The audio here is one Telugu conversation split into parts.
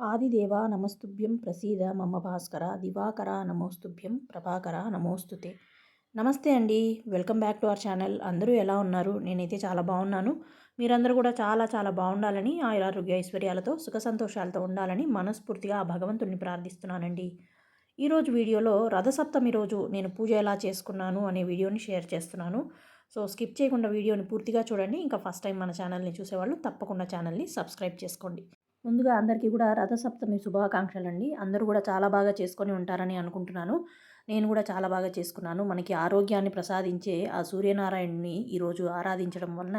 ఆదిదేవా నమస్తుభ్యం ప్రసీద మమ భాస్కర దివాకర నమోస్తుభ్యం ప్రభాకర నమోస్తుతే. నమస్తే అండి welcome back to our channel. అందరూ ఎలా ఉన్నారు? నేనైతే చాలా బాగున్నాను. మీరందరూ కూడా చాలా చాలా బాగుండాలని ఆయురారోగ్య ఐశ్వర్యాలతో సుఖ సంతోషాలతో ఉండాలని మనస్ఫూర్తిగా ఆ భగవంతుడిని ప్రార్థిస్తున్నానండి. ఈరోజు వీడియోలో రథసప్తమి రోజు నేను పూజ ఎలా చేసుకున్నాను అనే వీడియోని షేర్ చేస్తున్నాను. సో స్కిప్ చేయకుండా వీడియోని పూర్తిగా చూడండి. ఇంకా ఫస్ట్ టైం మన ఛానల్ని చూసేవాళ్ళు తప్పకుండా ఛానల్ని సబ్స్క్రైబ్ చేసుకోండి. ముందుగా అందరికీ కూడా రథసప్తమి శుభాకాంక్షలు అండి అందరూ కూడా చాలా బాగా చేసుకొని ఉంటారని అనుకుంటున్నాను. నేను కూడా చాలా బాగా చేసుకున్నాను. మనకి ఆరోగ్యాన్ని ప్రసాదించే ఆ సూర్యనారాయణని ఈరోజు ఆరాధించడం వలన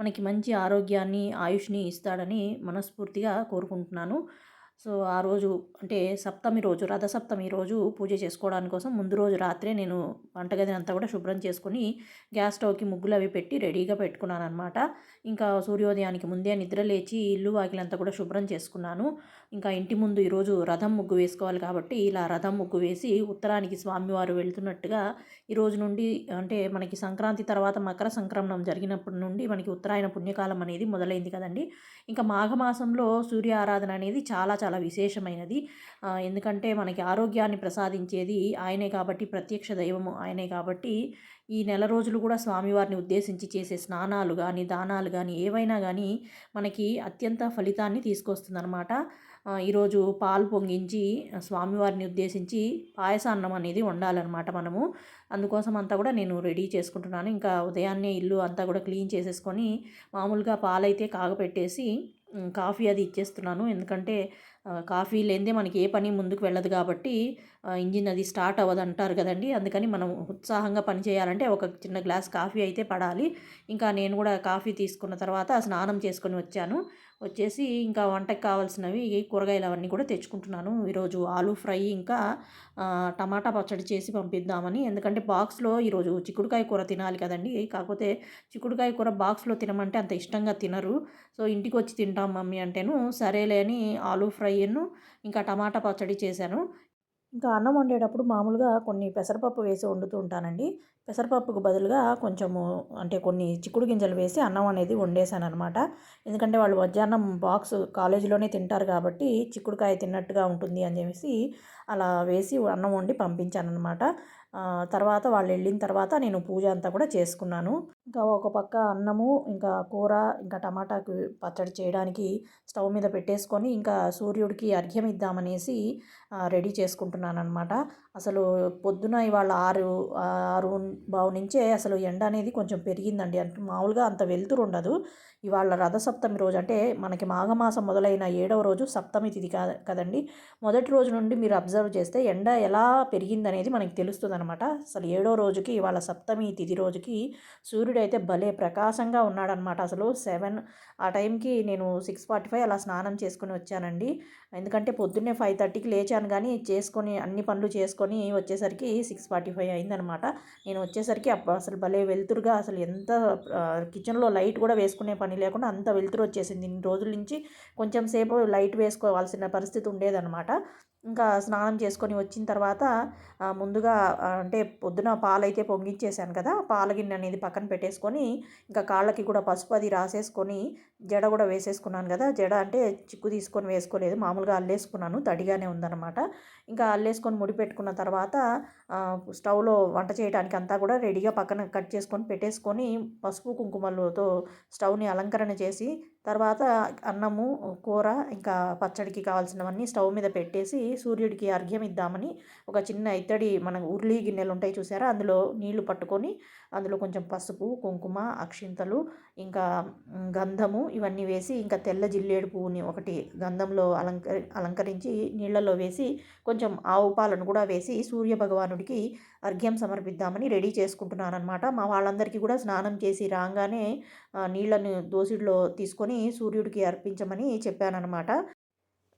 మనకి మంచి ఆరోగ్యాన్ని ఆయుష్ని ఇస్తాడని మనస్ఫూర్తిగా కోరుకుంటున్నాను. సో ఆ రోజు అంటే సప్తమి రోజు రథసప్తమి రోజు పూజ చేసుకోవడానికి కోసం ముందు రోజు రాత్రే నేను వంటగదిని అంతా కూడా శుభ్రం చేసుకుని గ్యాస్ స్టవ్కి ముగ్గులు అవి పెట్టి రెడీగా పెట్టుకున్నాను అనమాట ఇంకా సూర్యోదయానికి ముందే నిద్ర లేచి ఇల్లు వాకిలంతా కూడా శుభ్రం చేసుకున్నాను. ఇంకా ఇంటి ముందు ఈరోజు రథం ముగ్గు వేసుకోవాలి కాబట్టి ఇలా రథం ముగ్గు వేసి ఉత్తరానికి స్వామివారు వెళ్తున్నట్టుగా ఈ రోజు నుండి అంటే మనకి సంక్రాంతి తర్వాత మకర సంక్రమణం జరిగినప్పటి నుండి మనకి ఉత్తరాయణ పుణ్యకాలం అనేది మొదలైంది కదండి. ఇంకా మాఘమాసంలో సూర్య ఆరాధన అనేది చాలా చాలా విశేషమైనది. ఎందుకంటే మనకి ఆరోగ్యాన్ని ప్రసాదించేది ఆయనే కాబట్టి ప్రత్యక్ష దైవము ఆయనే కాబట్టి ఈ నెల రోజులు కూడా స్వామివారిని ఉద్దేశించి చేసే స్నానాలు కానీ దానాలు కానీ ఏవైనా కానీ మనకి అత్యంత ఫలితాన్ని తీసుకొస్తుందన్నమాట. ఈరోజు పాలు పొంగించి స్వామివారిని ఉద్దేశించి పాయసాన్నం అనేది వండాలన్నమాట మనము. అందుకోసం అంతా కూడా నేను రెడీ చేసుకుంటున్నాను. ఇంకా ఉదయాన్నే ఇల్లు అంతా కూడా క్లీన్ చేసేసుకొని మామూలుగా పాలైతే కాగపెట్టేసి కాఫీ అది ఇచ్చేస్తున్నాను. ఎందుకంటే కాఫీ లేనిదే మనకి ఏ పని ముందుకు వెళ్ళదు కాబట్టి ఇంజిన్ అది స్టార్ట్ అవ్వదు అంటారు కదండి. అందుకని మనం ఉత్సాహంగా పని చేయాలంటే ఒక చిన్న గ్లాస్ కాఫీ అయితే పడాలి. ఇంకా నేను కూడా కాఫీ తీసుకున్న తర్వాత స్నానం చేసుకొని వచ్చాను. వచ్చేసి ఇంకా వంటకి కావాల్సినవి కూరగాయలు అవన్నీ కూడా తెచ్చుకుంటున్నాను. ఈరోజు ఆలూ ఫ్రై ఇంకా టమాటా పచ్చడి చేసి పంపిద్దామని. ఎందుకంటే బాక్స్లో ఈరోజు చిక్కుడుకాయ కూర తినాలి కదండి. కాకపోతే చిక్కుడుకాయ కూర బాక్స్లో తినమంటే అంత ఇష్టంగా తినరు. సో ఇంటికి వచ్చి తింటాం మమ్మీ అంటేను. సరేలే అని ఆలూ ఫ్రైను ఇంకా టమాటా పచ్చడి చేశాను. ఇంకా అన్నం వండేటప్పుడు మామూలుగా కొన్ని పెసరపప్పు వేసి వండుతూ ఉంటానండి. పెసరపప్పుకు బదులుగా కొంచెము అంటే కొన్ని చిక్కుడు గింజలు వేసి అన్నం అనేది వండేసాను అనమాట ఎందుకంటే వాళ్ళు మధ్యాహ్నం బాక్స్ కాలేజీలోనే తింటారు కాబట్టి చిక్కుడుకాయ తిన్నట్టుగా ఉంటుంది అని చెప్పేసి అలా వేసి అన్నం వండి పంపించాను అనమాట తర్వాత వాళ్ళు వెళ్ళిన తర్వాత నేను పూజ అంతా కూడా చేసుకున్నాను. ఇంకా ఒక పక్క అన్నము ఇంకా కూర ఇంకా టమాటాకు పచ్చడి చేయడానికి స్టవ్ మీద పెట్టేసుకొని ఇంకా సూర్యుడికి అర్ఘ్యం ఇద్దామనేసి రెడీ చేసుకుంటున్నాను అనమాట అసలు పొద్దున ఇవాళ ఆరు ఆరు బావు నుంచే అసలు ఎండ అనేది కొంచెం పెరిగిందండి. అంటే మామూలుగా అంత వెలుతురు ఉండదు. ఇవాళ రథసప్తమి రోజు అంటే మనకి మాఘమాసం మొదలైన ఏడవ రోజు సప్తమి తిథి కదండి. మొదటి రోజు నుండి మీరు అబ్జర్వ్ చేస్తే ఎండ ఎలా పెరిగిందనేది మనకి తెలుస్తుంది అనమాట అసలు ఏడో రోజుకి ఇవాళ సప్తమి తిథి రోజుకి సూర్యుడు అయితే భలే ప్రకాశంగా ఉన్నాడనమాట అసలు సెవెన్ ఆ టైంకి నేను సిక్స్ ఫార్టీ ఫైవ్ అలా స్నానం చేసుకుని వచ్చానండి. ఎందుకంటే పొద్దున్నే ఫైవ్ థర్టీకి లేచాను కానీ చేసుకొని అన్ని పనులు చేసుకొని వచ్చేసరికి సిక్స్ ఫార్టీ ఫైవ్ అయిందనమాట. నేను వచ్చేసరికి అసలు భలే వెలుతురుగా అసలు ఎంత కిచెన్లో లైట్ కూడా వేసుకునే పని లేకుండా అంత వెలుతురు వచ్చేసింది. ఇన్ని రోజుల నుంచి కొంచెం సేపు లైట్ వేసుకోవాల్సిన పరిస్థితి ఉండేదన్నమాట ఇంకా స్నానం చేసుకొని వచ్చిన తర్వాత ముందుగా అంటే పొద్దున పాలైతే పొంగిచ్చేసాను కదా పాల గిన్నె అనేది పక్కన పెట్టేసుకొని ఇంకా కాళ్ళకి కూడా పసుపు అది రాసేసుకొని జడ కూడా వేసేసుకున్నాను కదా జడ అంటే చిక్కు తీసుకొని వేసుకోలేదు మామూలుగా అల్లేసుకున్నాను తడిగానే ఉందన్నమాట. ఇంకా అల్లేసుకొని ముడి పెట్టుకున్న తర్వాత స్టవ్లో వంట చేయడానికి అంతా కూడా రెడీగా పక్కన కట్ చేసుకొని పెట్టేసుకొని పసుపు కుంకుమలతో స్టవ్ని అలంకరణ చేసి తర్వాత అన్నము కూర ఇంకా పచ్చడికి కావాల్సినవన్నీ స్టవ్ మీద పెట్టేసి సూర్యుడికి అర్ఘ్యం ఇద్దామని ఒక చిన్న ఇత్తడి మన ఉర్లీ గిన్నెలు ఉంటాయి చూసారా? అందులో నీళ్ళు పట్టుకొని అందులో కొంచెం పసుపు కుంకుమ అక్షింతలు ఇంకా గంధము ఇవన్నీ వేసి ఇంకా తెల్ల జిల్లేడు పువ్వుని ఒకటి గంధంలో అలంకరి అలంకరించి నీళ్ళలో వేసి కొంచెం ఆవు పాలను కూడా వేసి సూర్య భగవానుడికి అర్ఘ్యం సమర్పిద్దామని రెడీ చేసుకుంటున్నాను అనమాట మా వాళ్ళందరికీ కూడా స్నానం చేసి రాగానే నీళ్ళను దోసిడిలో తీసుకొని సూర్యుడికి అర్పించమని చెప్పానన్నమాట.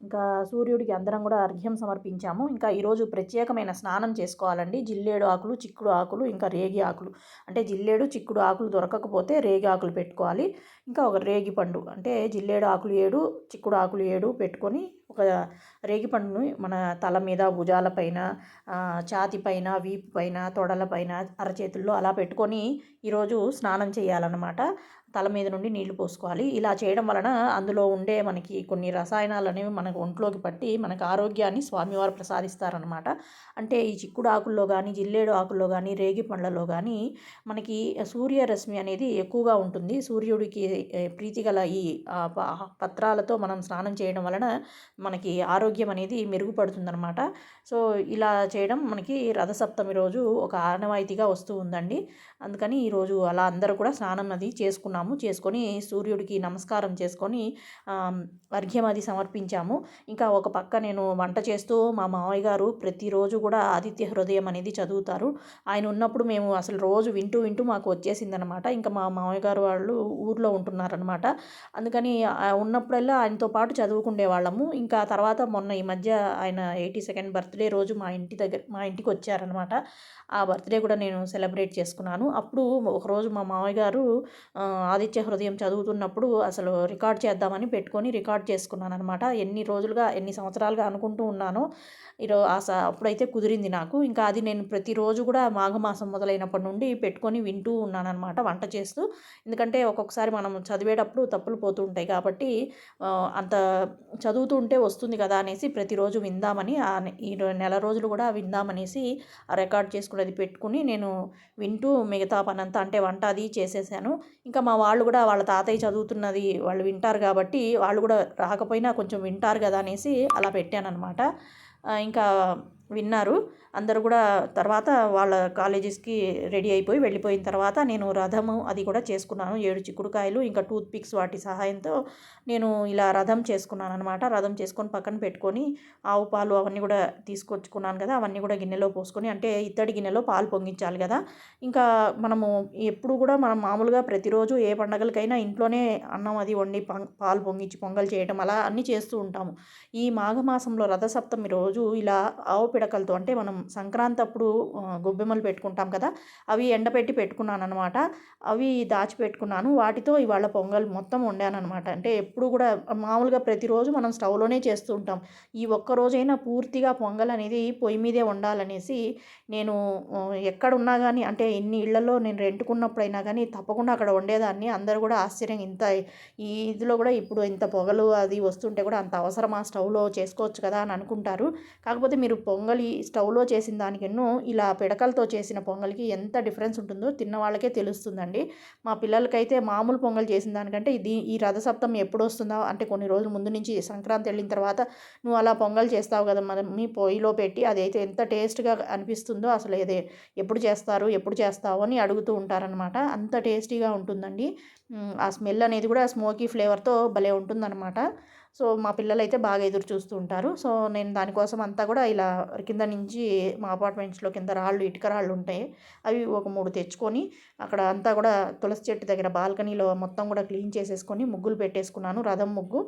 ఇంకా సూర్యుడికి అందరం కూడా అర్ఘ్యం సమర్పించాము. ఇంకా ఈరోజు ప్రత్యేకమైన స్నానం చేసుకోవాలండి. జిల్లేడు ఆకులు చిక్కుడు ఆకులు ఇంకా రేగి ఆకులు. అంటే జిల్లేడు చిక్కుడు ఆకులు దొరకకపోతే రేగి ఆకులు పెట్టుకోవాలి. ఇంకా ఒక రేగి పండు అంటే జిల్లేడు ఆకులు ఏడు చిక్కుడు ఆకులు ఏడు పెట్టుకొని ఒక రేగిపండును మన తల మీద భుజాల పైన ఛాతి పైన వీపు పైన తొడల పైన అరచేతుల్లో అలా పెట్టుకొని ఈరోజు స్నానం చేయాలన్నమాట. తల మీద నుండి నీళ్ళు పోసుకోవాలి. ఇలా చేయడం వలన అందులో ఉండే మనకి కొన్ని రసాయనాలు అనేవి మనకు ఒంట్లోకి పట్టి మనకు ఆరోగ్యాన్ని స్వామివారు ప్రసాదిస్తారనమాట అంటే ఈ చిక్కుడు ఆకుల్లో కానీ జిల్లేడు ఆకుల్లో కానీ రేగి పండ్లలో కానీ మనకి సూర్యరశ్మి అనేది ఎక్కువగా ఉంటుంది. సూర్యుడికి ప్రీతిగల ఈ పత్రాలతో మనం స్నానం చేయడం వలన మనకి ఆరోగ్యం అనేది మెరుగుపడుతుందన్నమాట. సో ఇలా చేయడం మనకి రథసప్తమి రోజు ఒక ఆనవాయితీగా వస్తూ ఉందండి. అందుకని ఈరోజు అలా అందరూ కూడా స్నానం అది చేసుకున్నాము చేసుకొని సూర్యుడికి నమస్కారం చేసుకొని అర్ఘ్యం అది సమర్పించాము. ఇంకా ఒక పక్క నేను వంట చేస్తూ మా మామయ్య గారు ప్రతిరోజు కూడా ఆదిత్య హృదయం అనేది చదువుతారు. ఆయన ఉన్నప్పుడు మేము అసలు రోజు వింటూ వింటూ మాకు వచ్చేసిందనమాట. ఇంకా మా మామయ్య గారు వాళ్ళు ఊర్లో ఉంటున్నారనమాట. అందుకని ఉన్నప్పుడల్లా ఆయనతో పాటు చదువుకుండే వాళ్ళము ఇంకా తర్వాత మొన్న ఈ మధ్య ఆయన ఎయిటీ సెకండ్ బర్త్డే రోజు మా ఇంటి దగ్గర మా ఇంటికి వచ్చారనమాట. ఆ బర్త్డే కూడా నేను సెలబ్రేట్ చేసుకున్నాను. అప్పుడు ఒకరోజు మా మామయ్య గారు ఆదిత్య హృదయం చదువుతున్నప్పుడు అసలు రికార్డ్ చేద్దామని పెట్టుకొని రికార్డ్ చేసుకున్నాను అనమాట ఎన్ని రోజులుగా ఎన్ని సంవత్సరాలుగా అనుకుంటూ ఉన్నాను ఈరో అప్పుడైతే కుదిరింది నాకు. ఇంకా అది నేను ప్రతిరోజు కూడా మాఘమాసం మొదలైనప్పటి నుండి పెట్టుకొని వింటూ ఉన్నాను అనమాట వంట చేస్తూ. ఎందుకంటే ఒక్కొక్కసారి మనం చదివేటప్పుడు తప్పులు పోతూ ఉంటాయి కాబట్టి అంత చదువుతూ ఉంటే వస్తుంది కదా అనేసి ప్రతిరోజు విందామని ఈ నెల రోజులు కూడా విందామనేసి రికార్డ్ చేసుకునేది పెట్టుకుని నేను వింటూ మిగతా పనంతా అంటే వంట అది చేసేసాను. ఇంకా మా వాళ్ళు కూడా వాళ్ళ తాతయ్య చదువుతున్నది వాళ్ళు వింటారు కాబట్టి వాళ్ళు కూడా రాకపోయినా కొంచెం వింటారు కదా అనేసి అలా పెట్టాను అనమాట ఇంకా విన్నారు. అందరూ కూడా తర్వాత వాళ్ళ కాలేజెస్కి రెడీ అయిపోయి వెళ్ళిపోయిన తర్వాత నేను రథము అది కూడా చేసుకున్నాను. ఏడు చిక్కుడుకాయలు ఇంకా టూత్ పిక్స్ వాటి సహాయంతో నేను ఇలా రథం చేసుకున్నాను అనమాట రథం చేసుకొని పక్కన పెట్టుకొని ఆవు పాలు అవన్నీ కూడా తీసుకొచ్చుకున్నాను కదా అవన్నీ కూడా గిన్నెలో పోసుకొని అంటే ఇత్తడి గిన్నెలో పాలు పొంగించాలి కదా. ఇంకా మనము ఎప్పుడు కూడా మనం మామూలుగా ప్రతిరోజు ఏ పండగలకైనా ఇంట్లోనే అన్నం అది వండి పాలు పొంగించి పొంగల్ చేయడం అలా అన్నీ చేస్తూ ఉంటాము. ఈ మాఘమాసంలో రథసప్తమి రోజు రోజు ఇలా ఆవు పిడకలతో అంటే మనం సంక్రాంతి అప్పుడు గొబ్బెమ్మలు పెట్టుకుంటాం కదా అవి ఎండపెట్టి పెట్టుకున్నాను అనమాట అవి దాచిపెట్టుకున్నాను. వాటితో ఇవాళ పొంగల్ మొత్తం వండాను అనమాట అంటే ఎప్పుడు కూడా మామూలుగా ప్రతిరోజు మనం స్టవ్లోనే చేస్తూ ఉంటాం. ఈ ఒక్క రోజైనా పూర్తిగా పొంగల్ అనేది పొయ్యి మీదే వండాలనేసి నేను ఎక్కడున్నా కానీ అంటే ఎన్ని ఇళ్ళలో నేను రెంటుకున్నప్పుడైనా కానీ తప్పకుండా అక్కడ వండేదాన్ని. అందరూ కూడా ఆశ్చర్యం ఇంత ఈ ఇదిలో కూడా ఇప్పుడు ఇంత పొగలు అది వస్తుంటే కూడా అంత అవసరమా? స్టవ్లో చేసుకోవచ్చు కదా అని అనుకుంటారు. కాకపోతే మీరు పొంగలి స్టవ్లో చేసిన దానికెన్నో ఇలా పిడకలతో చేసిన పొంగల్కి ఎంత డిఫరెన్స్ ఉంటుందో తిన్న వాళ్ళకే తెలుస్తుందండి. మా పిల్లలకైతే మామూలు పొంగల్ చేసిన దానికంటే ఇది ఈ రథసప్తం ఎప్పుడు వస్తుందో అంటే కొన్ని రోజుల ముందు నుంచి సంక్రాంతి వెళ్ళిన తర్వాత నువ్వు అలా పొంగల్ చేస్తావు కదా మనం మీ పొయ్యిలో పెట్టి అదైతే ఎంత టేస్ట్గా అనిపిస్తుందో అసలు ఏదే ఎప్పుడు చేస్తారు ఎప్పుడు చేస్తావు అని అడుగుతూ ఉంటారనమాట అంత టేస్టీగా ఉంటుందండి. ఆ స్మెల్ అనేది కూడా స్మోకీ ఫ్లేవర్తో భలే ఉంటుందన్నమాట. సో మా పిల్లలు అయితే బాగా ఎదురు చూస్తూ ఉంటారు. సో నేను దానికోసం అంతా కూడా ఇలా కింద నుంచి మా అపార్ట్మెంట్స్లో కింద రాళ్ళు ఇటుక రాళ్ళు ఉంటాయి. అవి ఒక మూడు తెచ్చుకొని అక్కడ అంతా కూడా తులసి చెట్టు దగ్గర బాల్కనీలో మొత్తం కూడా క్లీన్ చేసేసుకొని ముగ్గులు పెట్టేసుకున్నాను. రథం ముగ్గు.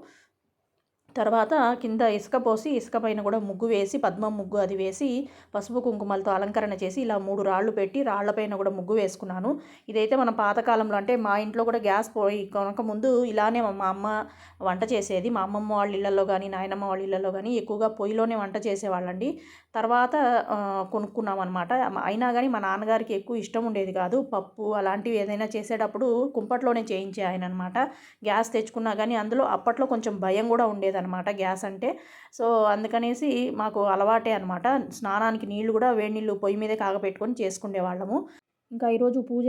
తర్వాత కింద ఇసుక పోసి ఇసుక పైన కూడా ముగ్గు వేసి పద్మం ముగ్గు అది వేసి పసుపు కుంకుమలతో అలంకరణ చేసి ఇలా మూడు రాళ్ళు పెట్టి రాళ్ళపైన కూడా ముగ్గు వేసుకున్నాను. ఇదైతే మన పాతకాలంలో అంటే మా ఇంట్లో కూడా గ్యాస్ పోయి కొనక ముందు ఇలానే మా అమ్మ వంట చేసేది. మా అమ్మమ్మ వాళ్ళ ఇళ్ళల్లో కానీ నాయనమ్మ వాళ్ళ ఇళ్ళల్లో కానీ ఎక్కువగా పొయ్యిలోనే వంట చేసేవాళ్ళండి. తర్వాత కొనుక్కున్నాం అనమాట అయినా కానీ మా నాన్నగారికి ఎక్కువ ఇష్టం ఉండేది కాదు. పప్పు అలాంటివి ఏదైనా చేసేటప్పుడు కుంపట్లోనే చేయించే ఆయన అనమాట గ్యాస్ తెచ్చుకున్నా కానీ అందులో అప్పట్లో కొంచెం భయం కూడా ఉండేదన్నమాట గ్యాస్ అంటే. సో అందుకనేసి మాకు అలవాటే అనమాట స్నానానికి నీళ్ళు కూడా వేడి నీళ్ళు పొయ్యి మీదే కాగపెట్టుకొని చేసుకునే వాళ్ళము ఇంకా ఈరోజు పూజ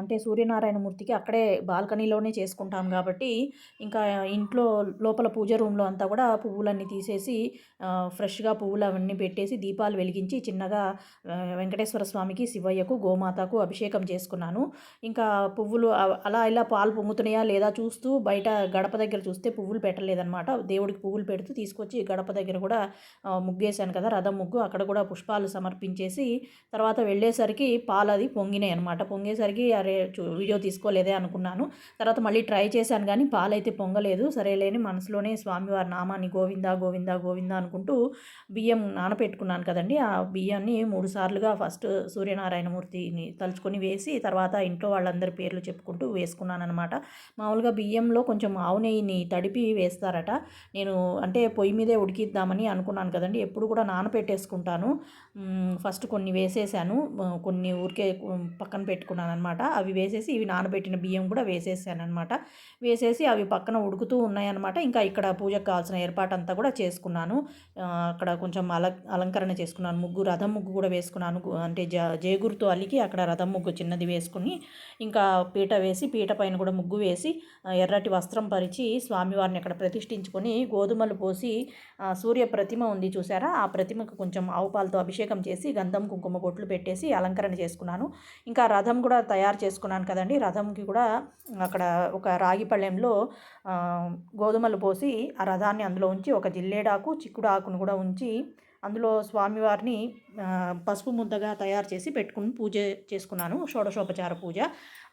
అంటే సూర్యనారాయణ మూర్తికి అక్కడే బాల్కనీలోనే చేసుకుంటాం కాబట్టి ఇంకా ఇంట్లో లోపల పూజ రూమ్లో అంతా కూడా పువ్వులన్నీ తీసేసి ఫ్రెష్గా పువ్వులు అవన్నీ పెట్టేసి దీపాలు వెలిగించి చిన్నగా వెంకటేశ్వర స్వామికి శివయ్యకు గోమాతకు అభిషేకం చేసుకున్నాను. ఇంకా పువ్వులు అలా ఇలా పాలు పొంగుతున్నాయా లేదా చూస్తూ బయట గడప దగ్గర చూస్తే పువ్వులు పెట్టలేదన్నమాట. దేవుడికి పువ్వులు పెడుతూ తీసుకొచ్చి గడప దగ్గర కూడా ముగ్గేశాను కదా రథం ముగ్గు. అక్కడ కూడా పుష్పాలు సమర్పించేసి తర్వాత వెళ్ళేసరికి పాలు అది పొంగి పొంగినాయి అనమాట పొంగేసరికి అరే వీడియో తీసుకోలేదే అనుకున్నాను. తర్వాత మళ్ళీ ట్రై చేశాను కానీ పాలైతే పొంగలేదు. సరేలేని మనసులోనే స్వామివారి నామాన్ని గోవిందా గోవిందా గోవిందా అనుకుంటూ బియ్యం నానపెట్టుకున్నాను కదండి. ఆ బియ్యాన్ని మూడు సార్లుగా ఫస్ట్ సూర్యనారాయణమూర్తిని తలుచుకొని వేసి తర్వాత ఇంట్లో వాళ్ళందరి పేర్లు చెప్పుకుంటూ వేసుకున్నాను అనమాట మామూలుగా బియ్యంలో కొంచెం ఆవు నెయ్యిని తడిపి వేస్తారట. నేను అంటే పొయ్యి మీదే ఉడికిద్దామని అనుకున్నాను కదండి. ఎప్పుడు కూడా నానపెట్టేసుకుంటాను. ఫస్ట్ కొన్ని వేసేసాను. కొన్ని ఊరికే పక్కన పెట్టుకున్నాను అనమాట అవి వేసేసి ఇవి నానబెట్టిన బియ్యం కూడా వేసేసాను అనమాట వేసేసి అవి పక్కన ఉడుకుతూ ఉన్నాయన్నమాట. ఇంకా ఇక్కడ పూజకు కావాల్సిన ఏర్పాటు అంతా కూడా చేసుకున్నాను. అక్కడ కొంచెం అల అలంకరణ చేసుకున్నాను. ముగ్గు రథం ముగ్గు కూడా వేసుకున్నాను. అంటే జ జేగురుతో అలికి అక్కడ రథం ముగ్గు చిన్నది వేసుకుని ఇంకా పీట వేసి పీట పైన కూడా ముగ్గు వేసి ఎర్రటి వస్త్రం పరిచి స్వామివారిని అక్కడ ప్రతిష్ఠించుకొని గోధుమలు పోసి సూర్య ప్రతిమ ఉంది చూసారా? ఆ ప్రతిమకు కొంచెం ఆవుపాలతో అభిషేకం చేసి గంధం కుంకుమ బొట్లు పెట్టేసి అలంకరణ చేసుకున్నాను. ఇంకా రథం కూడా తయారు చేసుకున్నాను కదండి. రథంకి కూడా అక్కడ ఒక రాగి పళ్ళెంలో గోధుమలు పోసి ఆ రథాన్ని అందులో ఉంచి ఒక జిల్లేడాకు చిక్కుడు ఆకును కూడా ఉంచి అందులో స్వామివారిని పసుపు ముద్దగా తయారు చేసి పెట్టుకుని పూజ చేసుకున్నాను. షోడశోపచార పూజ.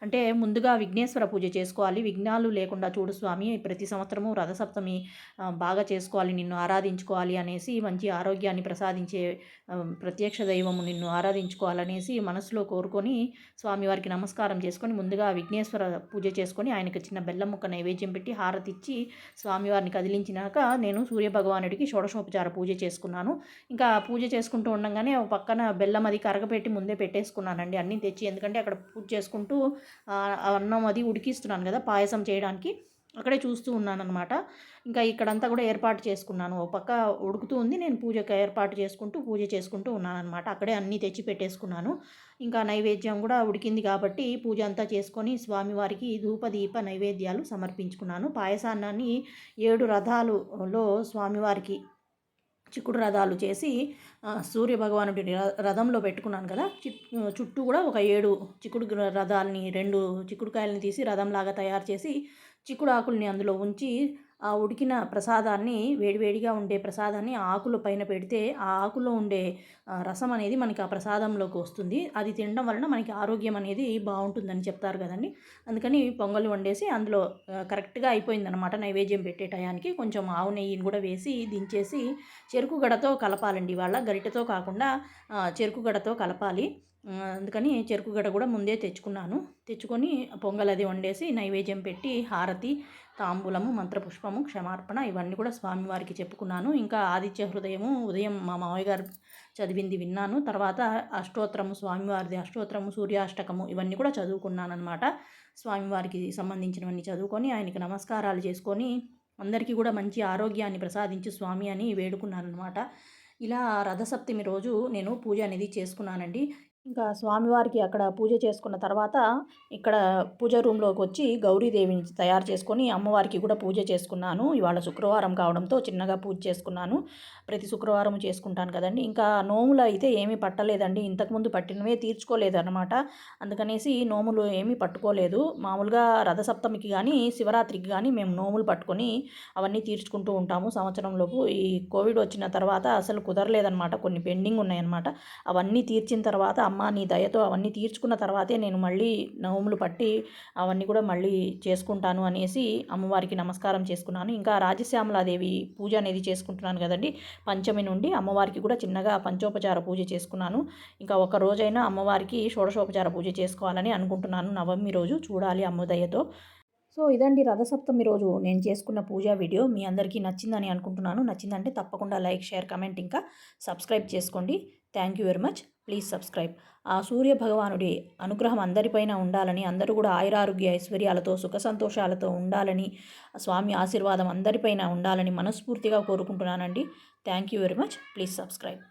అంటే ముందుగా విఘ్నేశ్వర పూజ చేసుకోవాలి. విఘ్నాలు లేకుండా చూడు స్వామి ప్రతి సంవత్సరము రథసప్తమి బాగా చేసుకోవాలి నిన్ను ఆరాధించుకోవాలి అనేసి మంచి ఆరోగ్యాన్ని ప్రసాదించే ప్రత్యక్ష దైవము నిన్ను ఆరాధించుకోవాలనేసి మనసులో కోరుకొని స్వామివారికి నమస్కారం చేసుకొని ముందుగా విఘ్నేశ్వర పూజ చేసుకొని ఆయనకు చిన్న బెల్లం ముక్క నైవేద్యం పెట్టి హారతిచ్చి స్వామివారిని కదిలించినాక నేను సూర్యభగవానుడికి షోడశోపచార పూజ చేసుకున్నాను. ఇంకా పూజ చేసుకుంటూ ఉండగానే ఒక పక్కన బెల్లం అది కరగపెట్టి ముందే పెట్టేసుకున్నానండి అన్నీ తెచ్చి. ఎందుకంటే అక్కడ పూజ చేసుకుంటూ అన్నం అది ఉడికిస్తున్నాను కదా పాయసం చేయడానికి. అక్కడే చూస్తూ ఉన్నాను అనమాట ఇంకా ఇక్కడంతా కూడా ఏర్పాటు చేసుకున్నాను. ఓ పక్క ఉడుకుతూ ఉంది. నేను పూజకు ఏర్పాటు చేసుకుంటూ పూజ చేసుకుంటూ ఉన్నాను అనమాట అక్కడే అన్నీ తెచ్చి పెట్టేసుకున్నాను. ఇంకా నైవేద్యం కూడా ఉడికింది కాబట్టి పూజ అంతా చేసుకొని స్వామివారికి ధూప దీప నైవేద్యాలు సమర్పించుకున్నాను. పాయసాన్నాన్ని ఏడు రథాలులో స్వామివారికి చిక్కుడు రథాలు చేసి సూర్య భగవానుడి రథంలో పెట్టుకున్నాను కదా చుట్టూ కూడా ఒక ఏడు చిక్కుడు రథాలని రెండు చిక్కుడుకాయలని తీసి రథంలాగా తయారు చేసి చిక్కుడు ఆకుల్ని అందులో ఉంచి ఆ ఉడికిన ప్రసాదాన్ని వేడివేడిగా ఉండే ప్రసాదాన్ని ఆకుల పైన పెడితే ఆ ఆకులో ఉండే రసం అనేది మనకి ఆ ప్రసాదంలోకి వస్తుంది. అది తినడం వలన మనకి ఆరోగ్యం అనేది బాగుంటుందని చెప్తారు కదండి. అందుకని పొంగల్ వండేసి అందులో కరెక్ట్గా అయిపోయిందనమాట నైవేద్యం పెట్టే టయానికి. కొంచెం ఆవు నెయ్యిని కూడా వేసి దించేసి చెరుకు గడతో కలపాలండి వాళ్ళ గరిటెతో కాకుండా చెరుకు గడతో కలపాలి. అందుకని చెరుకు గడ కూడా ముందే తెచ్చుకున్నాను. తెచ్చుకొని పొంగల్ అది వండేసి నైవేద్యం పెట్టి హారతి తాంబూలము మంత్రపుష్పము క్షమార్పణ ఇవన్నీ కూడా స్వామివారికి చెప్పుకున్నాను. ఇంకా ఆదిత్య హృదయము ఉదయం మా మామయ్య గారు చదివింది విన్నాను. తర్వాత అష్టోత్తరము స్వామివారిది అష్టోత్తరము సూర్యాష్టకము ఇవన్నీ కూడా చదువుకున్నాను అనమాట స్వామివారికి సంబంధించినవన్నీ చదువుకొని ఆయనకి నమస్కారాలు చేసుకొని అందరికీ కూడా మంచి ఆరోగ్యాన్ని ప్రసాదించి స్వామి అని వేడుకున్నాను అనమాట ఇలా రథసప్తమి రోజు నేను పూజ అనేది చేసుకున్నానండి. ఇంకా స్వామివారికి అక్కడ పూజ చేసుకున్న తర్వాత ఇక్కడ పూజ రూమ్లోకి వచ్చి గౌరీదేవిని తయారు చేసుకొని అమ్మవారికి కూడా పూజ చేసుకున్నాను. ఇవాళ శుక్రవారం కావడంతో చిన్నగా పూజ చేసుకున్నాను. ప్రతి శుక్రవారం చేసుకుంటాను కదండి. ఇంకా నోములు అయితే ఏమీ పట్టలేదండి. ఇంతకుముందు పట్టినవే తీర్చుకోలేదు అనమాట అందుకనేసి నోములు ఏమీ పట్టుకోలేదు. మామూలుగా రథసప్తమికి కానీ శివరాత్రికి కానీ మేము నోములు పట్టుకొని అవన్నీ తీర్చుకుంటూ ఉంటాము. సంవత్సరంలోపు ఈ కోవిడ్ వచ్చిన తర్వాత అసలు కుదరలేదనమాట కొన్ని పెండింగ్ ఉన్నాయన్నమాట. అవన్నీ తీర్చిన తర్వాత అమ్మ నీ దయతో అవన్నీ తీర్చుకున్న తర్వాతే నేను మళ్ళీ నవములు పట్టి అవన్నీ కూడా మళ్ళీ చేసుకుంటాను అనేసి అమ్మవారికి నమస్కారం చేసుకున్నాను. ఇంకా రాజశ్యామలాదేవి పూజ అనేది చేసుకుంటున్నాను కదండి. పంచమి నుండి అమ్మవారికి కూడా చిన్నగా పంచోపచార పూజ చేసుకున్నాను. ఇంకా ఒక రోజైనా అమ్మవారికి షోడశోపచార పూజ చేసుకోవాలని అనుకుంటున్నాను. నవమి రోజు చూడాలి అమ్మ దయతో. సో ఇదండి రథసప్తమి రోజు నేను చేసుకున్న పూజా వీడియో. మీ అందరికీ నచ్చిందని అనుకుంటున్నాను. నచ్చిందంటే తప్పకుండా లైక్ షేర్ కమెంట్ ఇంకా సబ్స్క్రైబ్ చేసుకోండి. Thank you very much. Please subscribe. ఆ సూర్య భగవానుడి అనుగ్రహం అందరిపైన ఉండాలని అందరూ కూడా ఆయురారోగ్య ఐశ్వర్యాలతో సుఖ సంతోషాలతో ఉండాలని స్వామి ఆశీర్వాదం అందరిపైన ఉండాలని మనస్ఫూర్తిగా కోరుకుంటున్నానండి. Thank you very much please subscribe